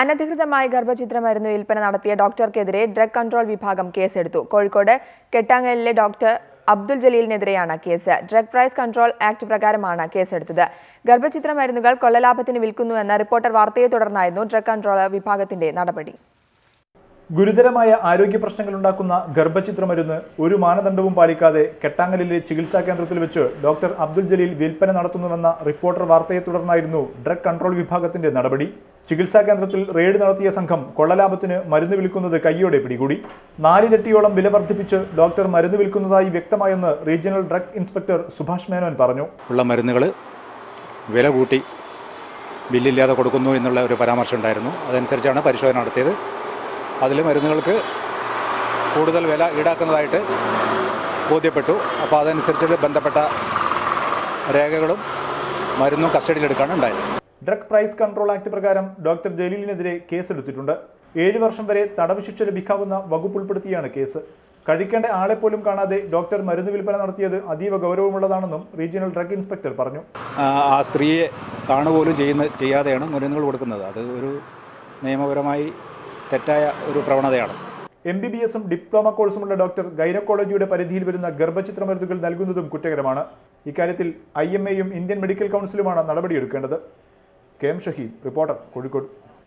അനധികൃതമായി ഗർഭചിത്ര വിൽപ്പന നടത്തിയ ഡോക്ടർക്കെതിരെ ഡ്രഗ് കൺട്രോൾ വിഭാഗം കേസെടുത്തു. കോഴിക്കോട് കെട്ടാങ്ങലിലെ ഡോക്ടർ അബ്ദുൽ ജലീലിനെതിരെയാണ് case. Drug price control act പ്രകാരമാണ് കേസെടുത്തത്. ഗർഭചിത്ര മരുന്നുകൾ കൊള്ളലാഭത്തിന് വിൽക്കുന്നുവെന്ന റിപ്പോർട്ടർ വാർത്തയെ തുടർന്നായിരുന്നു ഡ്രഗ് കൺട്രോൾ വിഭാഗത്തിന്റെ നടപടി. ഗുരുതരമായ ആരോഗ്യ പ്രശ്നങ്ങളുണ്ടാക്കുന്ന ഗർഭചിത്ര മരുന്ന് ഒരു മാനദണ്ഡവും പാലിക്കാതെ കെട്ടാങ്ങലിലെ ചികിത്സാ കേന്ദ്രത്തിൽ വെച്ച് ഡോക്ടർ അബ്ദുൽ ജലീൽ വിൽപ്പന നടത്തുന്നുവെന്ന റിപ്പോർട്ടർ വാർത്തയെ തുടർന്നായിരുന്നു ഡ്രഗ് കൺട്രോൾ വിഭാഗത്തിന്റെ നടപടി. ചികിത്സാ കേന്ദ്രത്തിൽ റെയ്ഡ് നടത്തിയ സംഘം കൊള്ളലാഭത്തിന് മരുന്ന് വിൽക്കുന്നത് കൈയോടെ പിടികൂടി. നാലിരട്ടിയോളം വില വർദ്ധിപ്പിച്ച് ഡോക്ടർ മരുന്ന് വിൽക്കുന്നതായി വ്യക്തമായെന്ന് regional drug inspector Subhash Menon പറഞ്ഞു. ഉള്ള മരുന്നുകൾ വില കൂട്ടി ബില്ലില്ലാതെ കൊടുക്കുന്നു എന്നുള്ള ഒരു പരാമർശം ഉണ്ടായിരുന്നു. അതനുസരിച്ചാണ് പരിശോധന നടത്തിയത്. അതിൽ മരുന്നുകൾക്ക് കൂടുതൽ വില ഈടാക്കുന്നതായിട്ട് ബോധ്യപ്പെട്ടു. അപ്പോൾ അതനുസരിച്ച് ബന്ധപ്പെട്ട രേഖകളും മരുന്നും കസ്റ്റഡിയിലെടുക്കാണ് ഉണ്ടായത്. ഡ്രഗ് പ്രൈസ് കൺട്രോൾ ആക്ട് പ്രകാരം ഡോക്ടർ ജലീലിനെതിരെ കേസെടുത്തിട്ടുണ്ട്. ഏഴ് വർഷം വരെ തടവ് ശിക്ഷ ലഭിക്കാവുന്ന വകുപ്പ് ഉൾപ്പെടുത്തിയാണ് കേസ്. കഴിക്കേണ്ട ആളെ പോലും കാണാതെ ഡോക്ടർ മരുന്ന് വിൽപ്പന നടത്തിയത് അതീവ ഗൗരവമുള്ളതാണെന്നും റീജിയണൽ ഡ്രഗ് ഇൻസ്പെക്ടർ പറഞ്ഞു. ആ, ആ സ്ത്രീയെ കാണുപോലും ചെയ്യുന്ന ചെയ്യാതെയാണ് മരുന്നുകൾ കൊടുക്കുന്നത്. അത് ഒരു നിയമപരമായി തെറ്റായ ഒരു പ്രവണതയാണ്. എം ബി ബി എസും ഡിപ്ലോമ കോഴ്സുമുള്ള ഡോക്ടർ ഗൈനക്കോളജിയുടെ പരിധിയിൽ വരുന്ന ഗർഭചിത്ര മരുന്നുകൾ നൽകുന്നതും കുറ്റകരമാണ്. ഇക്കാര്യത്തിൽ ഐ എം എയും ഇന്ത്യൻ മെഡിക്കൽ കൗൺസിലുമാണ് നടപടിയെടുക്കേണ്ടത്. K M Shaheed reporter Kozhikode.